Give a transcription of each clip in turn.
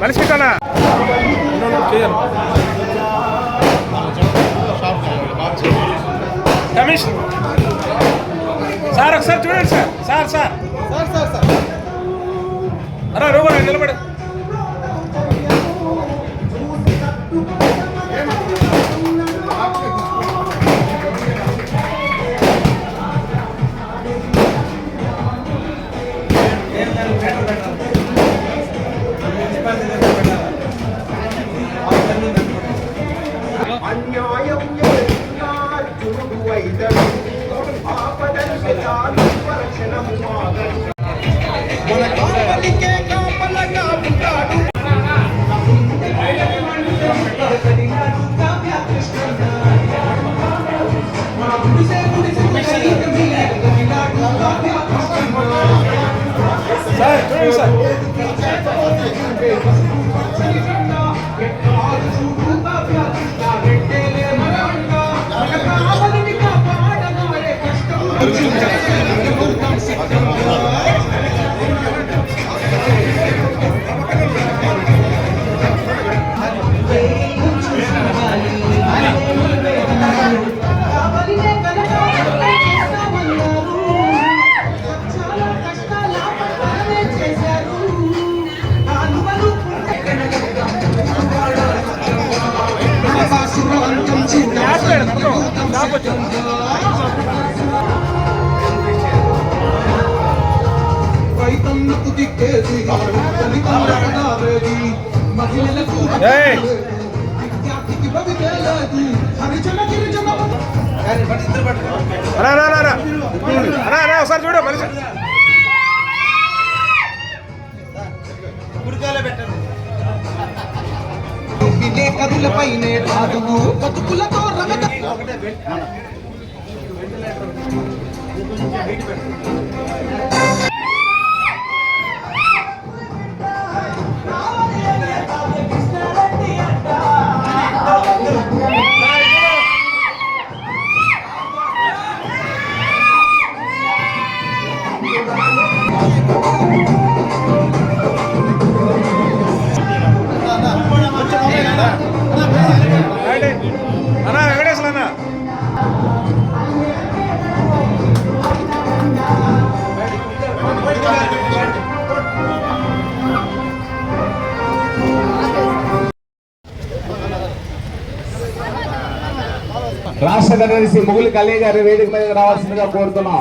మనిషి కన్నా రమేష్ సార్ ఒకసారి చూడండి sir. Sir sir. Sir sir sir. అరా రోగ నిలబడి. రైతన్నకు దిక్కేసి మహిళలకు ఏయ్! విద్యార్థికి భవితే లేదు హరిజన గిరిజన అరా రా రా. రా అరా రా ఒకసారి చూడు మనిషి. విలేకరులపైనే రాదును బతుకులతో రగద వెంటిలేటర్ కార్యదర్శి ముగిలి కల్లయ్య గారు వేదిక మీద రావాల్సిందిగా కోరుతున్నాం.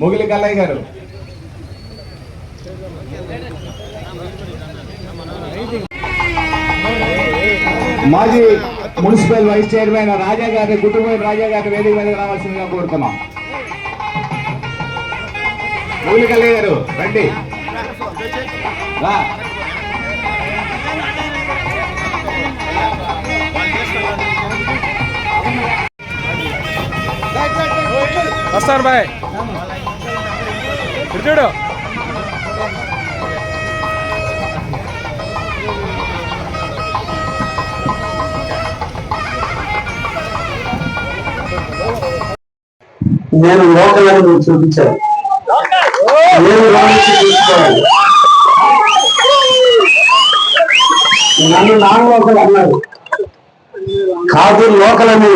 ముగిలి కల్లయ్య గారు. మాజీ మున్సిపల్ వైస్ చైర్మన్ రాజా గారి కుటుంబం రాజా గారి వేదిక మీద రావాల్సిందిగా కోరుతున్నాం. ముగిలి కల్లయ్య గారు రండి. రా. వస్తారు బాయ్. చూడు. నేను లోకల్ అని చూపించాను. నేను రాణించి నన్ను నాన్ అన్నారు. కాదు లోకల్ అని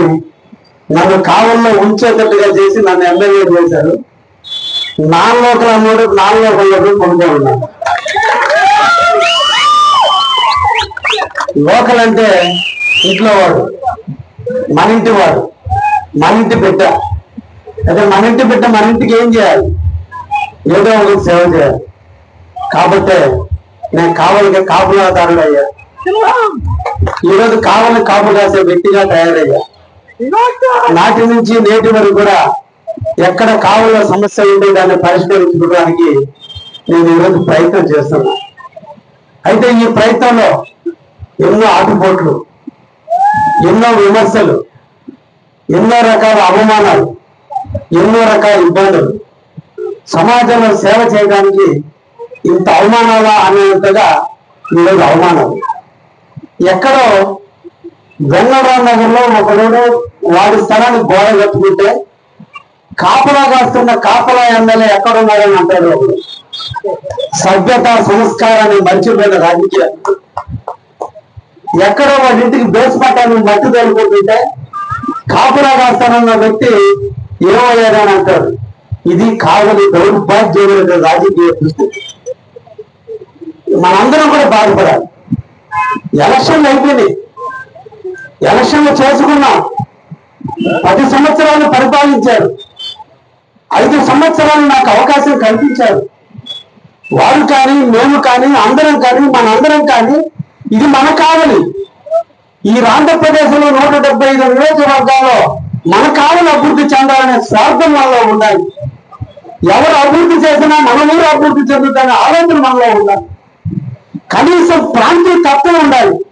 నన్ను కావల్లో ఉంచేటట్టుగా చేసి నన్ను ఎమ్మెల్యే చేశారు. నాలుగు ఒకరు అన్నాడు నాలుగు లోకల్ కొనుక్కో ఉన్నాను లోకల్ అంటే ఇంట్లో వాడు మన ఇంటి వాడు మన ఇంటి బిడ్డ. అయితే మన ఇంటి బిడ్డ మన ఇంటికి ఏం చేయాలి? ఏదో ఒకటి సేవ చేయాలి. కాబట్టి నేను కావలిగా కాపులాదారుడు అయ్యా ఈరోజు కావాలని కాపు కాసే వ్యక్తిగా తయారయ్యా. నాటి నుంచి నేటి వరకు కూడా ఎక్కడ కావాల సమస్య ఉంటే దాన్ని పరిష్కరించుకోవడానికి నేను ఈరోజు ప్రయత్నం చేస్తున్నా. అయితే ఈ ప్రయత్నంలో ఎన్నో ఆటుపోట్లు ఎన్నో విమర్శలు ఎన్నో రకాల అవమానాలు ఎన్నో రకాల ఇబ్బందులు. సమాజంలో సేవ చేయడానికి ఇంత అవమానాలా అనేంతగా ఈరోజు అవమానాలు ఎక్కడో వెంగళరావు నగర్లో ఒకరోడు వాడి స్థలానికి గోడ కట్టుకుంటే కాపలా కాస్తున్న కాపలా ఎమ్మెల్యే ఎక్కడున్నారని అంటాడు సభ్యత సంస్కారాన్ని మర్చిపోయిన రాజకీయం ఎక్కడో వాడి ఇంటికి బేస్ పట్టాలని మట్టి తోలుకుంటుంటే కాపులా కాస్తానన్న వ్యక్తి ఏమయ్యారని అంటాడు ఇది కావలి దౌర్భాగ్యమైన రాజకీయ పరిస్థితి మనందరం కూడా బాధపడాలి. ఎలక్షన్లు అయిపోయినాయి. ఎలక్షన్లు చేసుకున్నాం. పది సంవత్సరాలు పరిపాలించారు. ఐదు సంవత్సరాలు నాకు అవకాశం కల్పించారు. వారు కానీ మేము కానీ అందరం కానీ మనందరం కానీ ఇది మన కావలి ఈ ఆంధ్రప్రదేశ్లో నూట డెబ్బై ఐదు నియోజకవర్గాల్లో మన కావలి అభివృద్ధి చెందాలనే స్వార్థం మనలో ఉండాలి. ఎవరు అభివృద్ధి చేసినా మన ఊరు అభివృద్ధి చెందుతానే ఆలోచన మనలో ఉండాలి. కనీసం ప్రాంతీయ తత్వం ఉండాలి.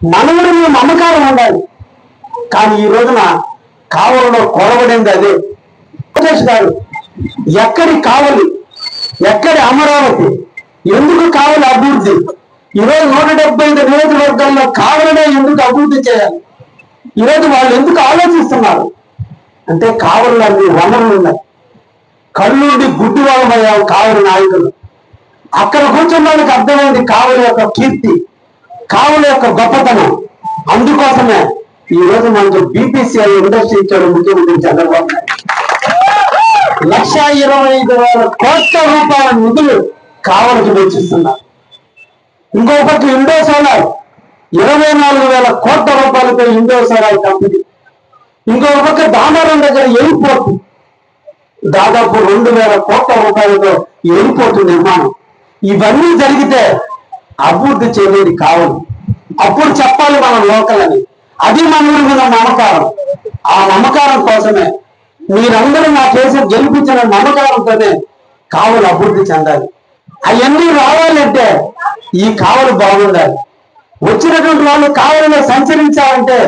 మన ఊరి మీద ఉండాలి కానీ ఈ రోజున కావలిలో కొరబడింది అదే. లోకేష్ గారు ఎక్కడి కావలి ఎక్కడి అమరావతి ఎందుకు కావాలి అభివృద్ధి? ఈరోజు నూట డెబ్బై ఐదు నియోజకవర్గాల్లో కావాలనే ఎందుకు అభివృద్ధి చేయాలి? ఈరోజు వాళ్ళు ఎందుకు ఆలోచిస్తున్నారు? అంటే కావలిలో అన్ని వనరులు ఉన్నాయి. కళ్ళుండి గుడ్డి వాళ్ళమయ్యాం కావలి నాయకులు. అక్కడ కూర్చున్న వాళ్ళకి అర్థమైంది కావలి యొక్క కీర్తి. కావలి యొక్క గొప్పతనం. అందుకోసమే ఈ రోజు మనకు బీపీసీఐ ఇండస్ట్రీ ఇచ్చాడు ముఖ్యమంత్రి చంద్రబాబు లక్ష ఇరవై ఐదు వేల కోట్ల రూపాయల నిధులు కావలకి వెచ్చిస్తున్నారు. ఇంకో పక్క ఇండో సోలార్. ఇరవై నాలుగు వేల కోట్ల రూపాయలతో ఇండో సోలార్ కంపెనీ. ఇంకో పక్క దామరం దగ్గర ఎయిర్పోర్ట్. దాదాపు రెండు వేల కోట్ల రూపాయలతో ఎయిర్పోర్ట్ నిర్మాణం. ఇవన్నీ జరిగితే అభివృద్ధి చేయలేది కావు అప్పుడు చెప్పాలి మనం లోకల్ అని అది మన మీద నమ్మకారం. ఆ నమ్మకారం కోసమే మీరందరూ నా కేసు గెలిపించిన నమ్మకారంతోనే కావలు అభివృద్ధి చెందాలి. అవన్నీ రావాలంటే ఈ కావలు బాగుండాలి. వచ్చినటువంటి వాళ్ళు కావలిలో సంచరించాలంటే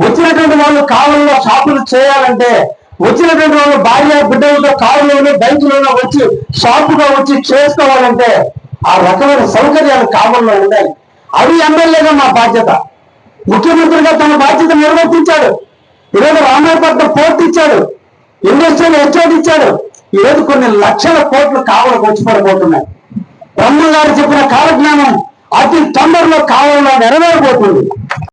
వచ్చినటువంటి వాళ్ళు కావలిలో షాపులు చేయాలంటే వచ్చినటువంటి వాళ్ళు భార్య బిడ్డలతో కారులోనే బైకులోనే వచ్చి షాపుగా వచ్చి చేసుకోవాలంటే ఆ రకమైన సౌకర్యాలు కావలిలో ఉండాలి అవి ఎమ్మెల్యేగా మా బాధ్యత. ముఖ్యమంత్రిగా తన బాధ్యత నిర్వర్తించాడు. ఈరోజు రామాయపట్నం పోర్ట్ ఇచ్చాడు. ఇండస్ట్రియల్ ఎస్టేట్ ఇచ్చాడు. ఈరోజు కొన్ని లక్షల కోట్లు కావలకు వచ్చి పడబోతున్నాయి బ్రహ్మ గారు చెప్పిన కాలజ్ఞానం అతి తొందరలో కావాలలో నెరవేరబోతుంది.